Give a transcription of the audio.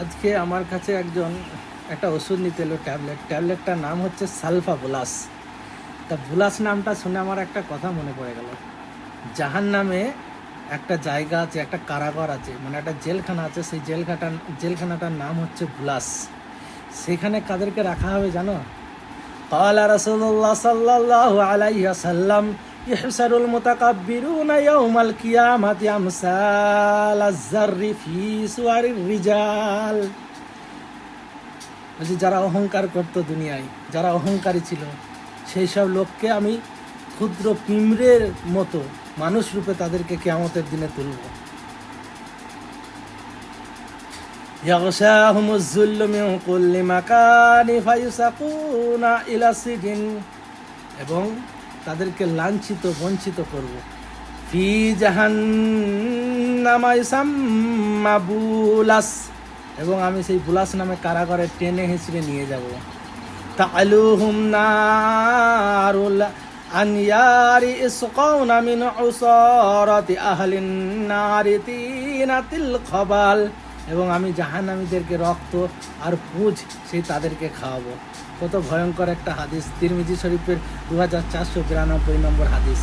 আজকে আমার কাছে একজন, একটা ওষুধ নিতে এলো ট্যাবলেট। ট্যাবলেটটার নাম হচ্ছে সালফা বুলাস তা বুলাস নামটা শুনে আমার একটা কথা মনে পড়ে গেল। জাহান নামে একটা জায়গা আছে, একটা কারাগার আছে মানে একটা জেলখানা আছে, সেই জেলখাটা, জেলখানাটার নাম হচ্ছে বুলাস সেখানে কাদেরকে রাখা হবে জানো? কালা রসুল্লাহ সাল্লাহ আলাইয়া সাল্লাম عليه وسلم يحشر المتكبرون يوم القيامة أمثال الزر في سور الرجال বলছি যারা অহংকার করতো দুনিয়ায় যারা অহংকারী ছিল সেই সব লোককে আমি ক্ষুদ্র পিমড়ের মতো মানুষ রূপে তাদেরকে কেয়ামতের দিনে তুলব يغشاهم الذل من كل مكان فيسقون إلى سجن এবং তাদেরকে লাঞ্ছিত, বঞ্চিত করব। এবং আমি সেই বুলাস নামে কারাগারে টেনে হিঁচড়ে নিয়ে যাব। তালুহুম নারুল আনয়ারি খবাল। এবং আমি জাহান্নামীদেরকে রক্ত আর পুজ সেই তাদেরকে খাওয়াবো। কত ভয়ঙ্কর একটা হাদিস। তিরমিজি শরীফের দু হাজার চারশো বিরানব্বই নম্বর হাদিস।